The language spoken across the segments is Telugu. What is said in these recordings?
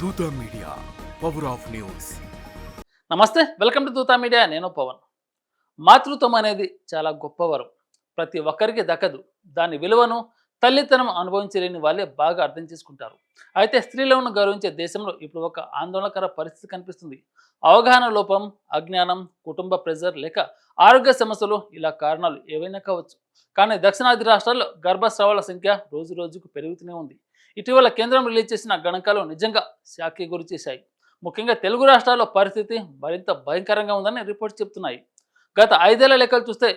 Dootha media power of news. Namaste welcome to Dootha media నేను పవన్. మాతృత్వం అనేది చాలా గొప్ప వరం ప్రతి ఒక్కరికి దక్కదు. దాని విలువను తల్లితనం అనుభవించలేని వాళ్ళే బాగా అర్థం చేసుకుంటారు. అయితే స్త్రీలను గౌరవించే దేశంలో ఇప్పుడు ఒక ఆందోళనకర పరిస్థితి కనిపిస్తుంది. అవగాహన లోపం అజ్ఞానం కుటుంబ ప్రెజర్ లేక ఆరోగ్య సమస్యలు ఇలా కారణాలు ఏవైనా కావచ్చు. కానీ దక్షిణాది రాష్ట్రాల్లో గర్భస్రావాల సంఖ్య రోజు రోజుకు పెరుగుతూనే ఉంది. ఇటీవల కేంద్రం రిలీజ్ చేసిన గణాంకాలు నిజంగా శాఖకి గురి చేశాయి. ముఖ్యంగా తెలుగు రాష్ట్రాల్లో పరిస్థితి మరింత భయంకరంగా ఉందని రిపోర్ట్స్ చెప్తున్నాయి. గత ఐదేళ్ళ లెక్కలు చూస్తే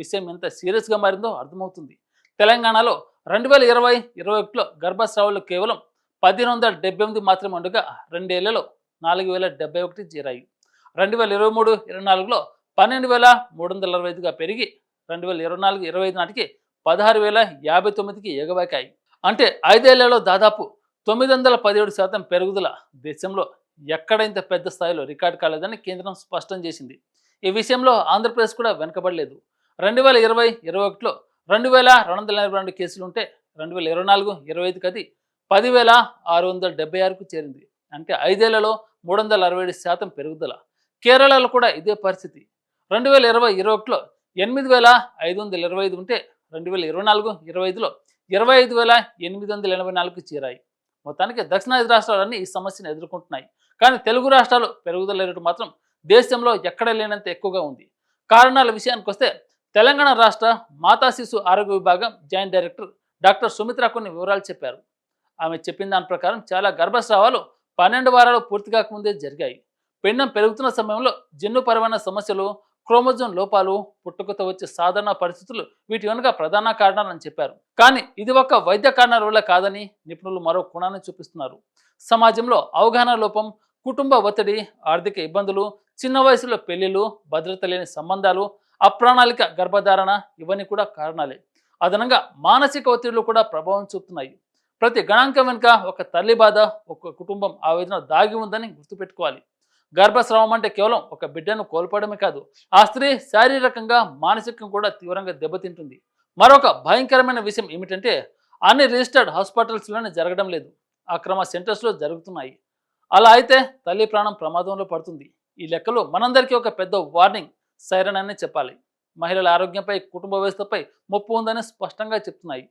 విషయం ఎంత సీరియస్గా మారిందో అర్థమవుతుంది. తెలంగాణలో రెండు వేల ఇరవై ఇరవై ఒకటిలో గర్భస్రావులు కేవలం పదిహేను వందల డెబ్బై ఎనిమిది మాత్రమే ఉండగా రెండేళ్ళలో నాలుగు వేల డెబ్బై ఒకటి చేరాయి. రెండు వేల ఇరవై మూడు ఇరవై నాలుగులో పన్నెండు వేల మూడు వందల అరవై ఐదుగా పెరిగి రెండు వేల ఇరవై నాలుగు ఇరవై ఐదు నాటికి పదహారు వేల యాభై తొమ్మిదికి ఎగబాకాయి. అంటే ఐదేళ్ళలో దాదాపు తొమ్మిది వందల పదిహేడు శాతం పెరుగుదల దేశంలో ఎక్కడ ఇంత పెద్ద స్థాయిలో రికార్డు కాలేదని కేంద్రం స్పష్టం చేసింది. ఈ విషయంలో ఆంధ్రప్రదేశ్ కూడా వెనకబడలేదు. రెండు వేల ఇరవై ఇరవై ఒకటిలో రెండు వేల రెండు వందల ఎనభై రెండు కేసులు ఉంటే రెండు వేల ఇరవై నాలుగు ఇరవై ఐదుకి అది పదివేల ఆరు వందల డెబ్బై ఆరుకు చేరింది. అంటే ఐదేళ్ళలో మూడు వందల అరవై ఏడు శాతం పెరుగుదల. కేరళలో కూడా ఇదే పరిస్థితి. రెండు వేల ఇరవై ఇరవై ఒకటిలో ఎనిమిది వేల ఐదు వందల ఇరవై ఐదు ఉంటే రెండు వేల ఇరవై నాలుగు ఇరవై ఐదులో ఇరవై ఐదు వేల ఎనిమిది వందల ఎనభై నాలుగుకి చేరాయి. మొత్తానికి దక్షిణాది రాష్ట్రాలన్నీ ఈ సమస్యను ఎదుర్కొంటున్నాయి. కానీ తెలుగు రాష్ట్రాలు పెరుగుదల రేటు మాత్రం దేశంలో ఎక్కడ లేనంత ఎక్కువగా ఉంది. కారణాల విషయానికి వస్తే తెలంగాణ రాష్ట్ర మాతా శిశు ఆరోగ్య విభాగం జాయింట్ డైరెక్టర్ డాక్టర్ సుమిత్ర కొన్ని వివరాలు చెప్పారు. ఆమె చెప్పిన దాని ప్రకారం చాలా గర్భస్రావాలు పన్నెండు వారాలు పూర్తి కాకముందే జరిగాయి. పిండం పెరుగుతున్న సమయంలో జన్యుపరమైన సమస్యలు క్రోమోజోన్ లోపాలు పుట్టుకతో వచ్చే సాధారణ పరిస్థితులు వీటి వెనుక ప్రధాన కారణాలని చెప్పారు. కానీ ఇది ఒక వైద్య కారణాల వల్ల కాదని నిపుణులు మరో కోణాన్ని చూపిస్తున్నారు. సమాజంలో అవగాహన లోపం కుటుంబ ఒత్తిడి ఆర్థిక ఇబ్బందులు చిన్న వయసులో పెళ్ళిళ్ళు భద్రత లేని సంబంధాలు అప్రణాళిక గర్భధారణ ఇవన్నీ కూడా కారణాలే. అదనంగా మానసిక ఒత్తిడులు కూడా ప్రభావం చూపుతున్నాయి. ప్రతి గణాంకం వెనుక ఒక తల్లి బాధ ఒక కుటుంబం ఆవేదన దాగి ఉందని గుర్తుపెట్టుకోవాలి. గర్భస్రావం అంటే కేవలం ఒక బిడ్డను కోల్పోవడమే కాదు ఆ స్త్రీ శారీరకంగా మానసికంగా కూడా తీవ్రంగా దెబ్బతింటుంది. మరొక భయంకరమైన విషయం ఏమిటంటే అన్ని రిజిస్టర్డ్ హాస్పిటల్స్లోనే జరగడం లేదు. అక్రమ సెంటర్స్లో జరుగుతున్నాయి. అలా అయితే తల్లి ప్రాణం ప్రమాదంలో పడుతుంది. ఈ లెక్కలో మనందరికీ ఒక పెద్ద వార్నింగ్ సైరన్ అనే చెప్పాలి. మహిళల ఆరోగ్యంపై కుటుంబ వ్యవస్థపై ముప్పు ఉందని స్పష్టంగా చెప్తున్నాయి.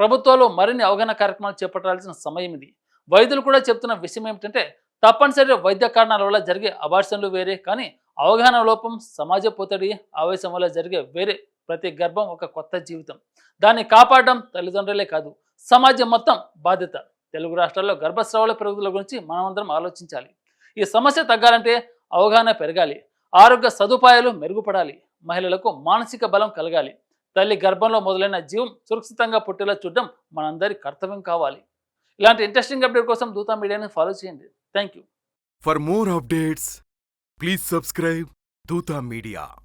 ప్రభుత్వాలు మరిన్ని అవగాహన కార్యక్రమాలు చేపట్టాల్సిన సమయం ఇది. వైద్యులు కూడా చెప్తున్న విషయం ఏమిటంటే తప్పనిసరిగా వైద్య కారణాల వల్ల జరిగే అబార్షన్లు వేరే కానీ అవగాహన లోపం సమాజ పొతడి ఆవేశం వల్ల జరిగే వేరే ప్రతి గర్భం ఒక కొత్త జీవితం. దాన్ని కాపాడడం తల్లిదండ్రులే కాదు సమాజం మొత్తం బాధ్యత. తెలుగు రాష్ట్రాల్లో గర్భస్రావాల పెరుగుదల గురించి మనమందరం ఆలోచించాలి. ఈ సమస్య తగ్గాలంటే అవగాహన పెరగాలి ఆరోగ్య సదుపాయాలు మెరుగుపడాలి మహిళలకు మానసిక బలం కలగాలి. తల్లి గర్భంలో మొదలైన జీవం సురక్షితంగా పుట్టేలా చూడడం మనందరి కర్తవ్యం కావాలి. ఇలాంటి ఇంట్రెస్టింగ్ అప్డేట్ కోసం దూతా మీడియాని ఫాలో చేయండి. Thank you. For more updates, please subscribe Duta Media.